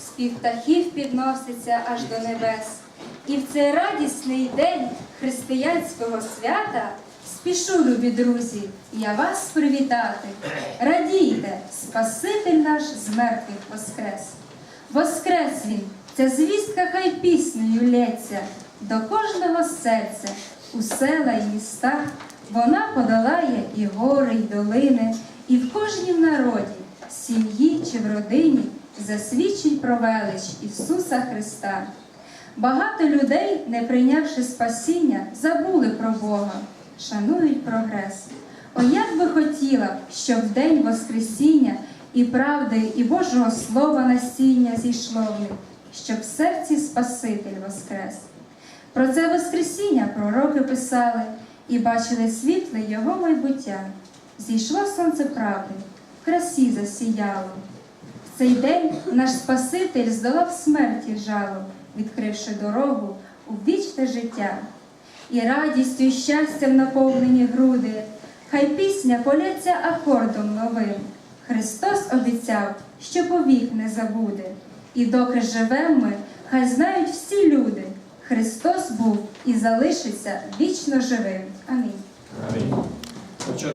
Спів птахів підноситься аж до небес. І в цей радісний день християнського свята спішу, любі друзі, я вас привітати. Радійте, Спаситель наш з мертвих воскрес. Воскрес він, ця звістка хай піснею лється до кожного серця, у села і міста. Вона подолає і гори, й долини, і в кожнім народі, сім'ї чи в родині засвідчить про велич Ісуса Христа. Багато людей, не прийнявши спасіння, забули про Бога, шанують прогрес. О, як би хотіла, щоб в день Воскресіння і правди, і Божого Слова насіння зійшло в них, щоб в серці Спаситель воскрес. Про це Воскресіння пророки писали і бачили світле Його майбуття. Зійшло сонце правди, в красі засіяло. Цей день наш Спаситель здолав смерті жало, відкривши дорогу у вічне життя. І радістю, і щастям наповнені груди, хай пісня поляться акордом новим. Христос обіцяв, що повік не забуде. І доки живем ми, хай знають всі люди. Христос був і залишиться вічно живим. Амінь. Амінь.